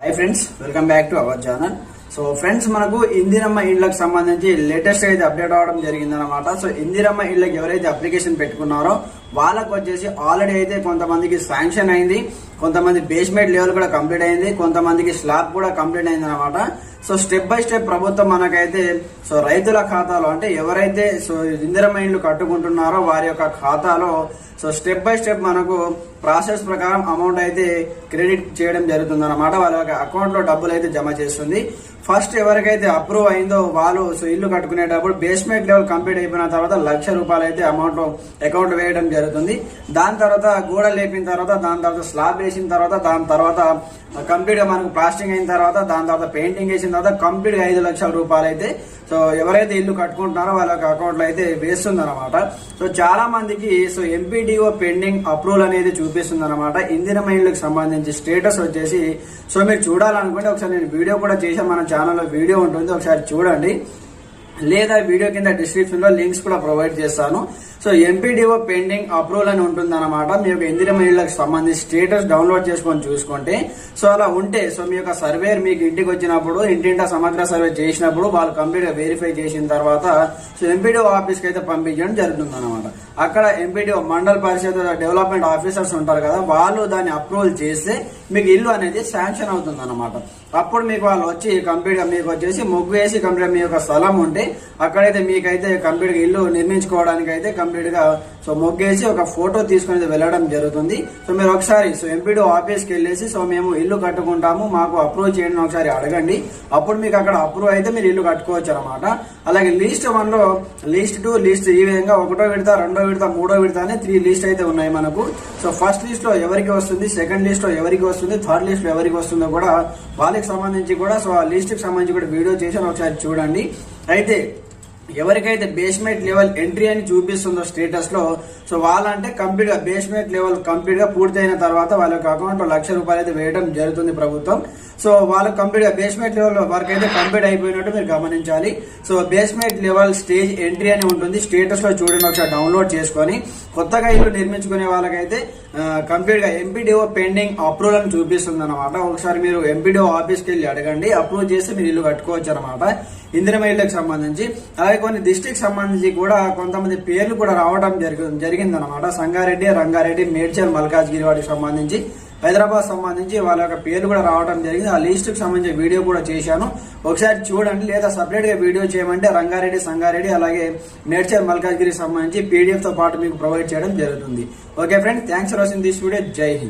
Hi friends welcome back to our channel so friends మనకు ఇందిరమ్మ ఇళ్ళకు సంబంధించి లేటెస్ట్ అయితే అప్డేట్ అవడం జరిగిందనమాట సో ఇందిరమ్మ ఇళ్ళకు ఎవరైతే అప్లికేషన్ పెట్టుకున్నారో వాళ్ళకు వచ్చేసి ఆల్రెడీ అయితే కొంతమందికి శాంక్షన్ అయింది. కొంతమంది బేస్మెంట్ లెవెల్ కూడా కంప్లీట్ అయింది. కొంతమందికి స్లాబ్ కూడా కంప్లీట్ అయింది అనమాట సో స్టెప్ బై స్టెప్ ప్రభుత్వం మనకైతే సో రైతుల ఖాతాలో అంటే ఎవరైతే సో ఇందిరమైన్లు కట్టుకుంటున్నారో వారి యొక్క ఖాతాలో సో స్టెప్ బై స్టెప్ మనకు ప్రాసెస్ ప్రకారం అమౌంట్ అయితే క్రెడిట్ చేయడం జరుగుతుంది అనమాట వాళ్ళ యొక్క అకౌంట్లో డబ్బులు అయితే జమ చేస్తుంది. ఫస్ట్ ఎవరికైతే అప్రూవ్ అయిందో వాళ్ళు సో ఇల్లు కట్టుకునేటప్పుడు బేస్మెంట్ లెవెల్ కంప్లీట్ అయిపోయిన తర్వాత లక్ష రూపాయలు అయితే అమౌంట్ అకౌంట్ వేయడం జరుగుతుంది. దాని తర్వాత గోడ లేపిన తర్వాత దాని తర్వాత స్లాబ్ వేసిన తర్వాత దాని తర్వాత కంప్లీట్గా మనకు ప్లాస్టింగ్ అయిన తర్వాత దాని తర్వాత పెయింటింగ్ వేసిన తర్వాత కంప్లీట్గా ఐదు లక్షల రూపాయలు అయితే సో ఎవరైతే ఇల్లు కట్టుకుంటున్నారో వాళ్ళ అకౌంట్లో అయితే వేస్తుంది అనమాట సో చాలా మందికి సో ఎంపీడీఓ పెండింగ్ అప్రూవల్ అనేది చూపిస్తుంది అనమాట ఇందిరమ్మ ఇళ్ళకి సంబంధించి స్టేటస్ వచ్చేసి సో మీరు చూడాలనుకుంటే ఒకసారి నేను వీడియో కూడా చేశాను మన ఛానల్లో వీడియో ఉంటుంది ఒకసారి చూడండి. లేదా వీడియో కింద డిస్క్రిప్షన్లో లింక్స్ కూడా ప్రొవైడ్ చేస్తాను. సో ఎంపీడీఓ పెండింగ్ అప్రూవల్ అని ఉంటుంది అనమాట మీ యొక్క ఇందిర మహిళలకు సంబంధించి స్టేటస్ డౌన్లోడ్ చేసుకొని చూసుకుంటే సో అలా ఉంటే సో మీ యొక్క సర్వేర్ మీకు ఇంటికి వచ్చినప్పుడు ఇంటింటా సమగ్ర సర్వే చేసినప్పుడు వాళ్ళు కంప్లీట్గా వెరిఫై చేసిన తర్వాత సో ఎంపీడీఓ ఆఫీస్కి అయితే పంపించడం జరుగుతుంది అనమాట అక్కడ MPDO Mandal Parishad development officers ఉంటారు కదా వాళ్ళు దాన్ని అప్రూవల్ చేస్తే మీకు ఇల్లు అనేది శాంక్షన్ అవుతుంది అనమాట అప్పుడు మీకు వాళ్ళు వచ్చి కంప్లీట్ మీకు వచ్చేసి ముగ్గు వేసి కంప్లీట్ మీ యొక్క స్థలం ఉంటే అక్కడైతే మీకైతే కంప్లీట్గా ఇల్లు నిర్మించుకోవడానికి అయితే కంప్లీట్గా సో మొగ్గేసి ఒక ఫోటో తీసుకుని వెళ్ళడం జరుగుతుంది. సో మీరు ఒకసారి సో ఎంపీడీ ఆఫీస్కి వెళ్ళేసి సో మేము ఇల్లు కట్టుకుంటాము మాకు అప్రూవ్ చేయండి ఒకసారి అడగండి. అప్పుడు మీకు అక్కడ అప్రూవ్ అయితే మీరు ఇల్లు కట్టుకోవచ్చు అనమాట అలాగే లీస్ట్ వన్లో లీస్ట్ టూ లీస్ట్ ఈ విధంగా ఒకటో విడత రెండో విడత మూడో విడత అనే త్రీ లీస్ట్ అయితే ఉన్నాయి మనకు. సో ఫస్ట్ లిస్ట్లో ఎవరికి వస్తుంది సెకండ్ లిస్ట్లో ఎవరికి వస్తుంది వస్తుంది థర్డ్ లిస్ట్లో ఎవరికి వస్తుందో కూడా వాళ్ళకి సంబంధించి కూడా సో ఆ లిస్ట్కి సంబంధించి కూడా వీడియో చేశాను ఒకసారి చూడండి. అయితే ఎవరికైతే బేస్మెంట్ లెవెల్ ఎంట్రీ అని చూపిస్తుందో స్టేటస్లో సో వాళ్ళంటే కంప్లీట్గా బేస్మెంట్ లెవెల్ కంప్లీట్గా పూర్తయిన తర్వాత వాళ్ళ యొక్క అకౌంట్లో లక్ష రూపాయలు అయితే వేయడం జరుగుతుంది ప్రభుత్వం. సో వాళ్ళు కంప్లీట్గా బేస్మెంట్ లెవెల్ వర్క్ అయితే కంప్లీట్ అయిపోయినట్టు మీరు గమనించాలి. So basement level stage entry అని ఉంటుంది. స్టేటస్లో చూడండి ఒకసారి డౌన్లోడ్ చేసుకొని కొత్తగా ఇల్లు నిర్మించుకునే వాళ్ళకైతే కంప్లీట్గా ఎంపీడీఓ పెండింగ్ అప్రూవల్ అని చూపిస్తుంది అనమాట ఒకసారి మీరు ఎంపీడీఓ ఆఫీస్కి వెళ్ళి అడగండి. అప్రూవ్ చేసి మీరు ఇల్లు కట్టుకోవచ్చు అనమాట ఇందిరమ ఇళ్ళకి సంబంధించి. అలాగే కొన్ని డిస్టిక్ సంబంధించి కూడా కొంతమంది పేర్లు కూడా రావడం జరిగింది జరిగిందనమాట సంగారెడ్డి రంగారెడ్డి మేడ్చల్ మల్కాజ్గిరి వాటికి సంబంధించి హైదరాబాద్ సంబంధించి వాళ్ళ యొక్క పేర్లు కూడా రావడం జరిగింది. ఆ లిస్టుకు సంబంధించిన సంబంధించి వీడియో కూడా చేశాను. ఒకసారి చూడండి లేదా సపరేట్గా వీడియో చేయమంటే రంగారెడ్డి సంగారెడ్డి అలాగే మేడ్చల్ మల్కాజ్గిరికి సంబంధించి పీడిఎఫ్తో పాటు మీకు ప్రొవైడ్ చేయడం జరుగుతుంది. Okay friend thanks for watching this video Jai Hind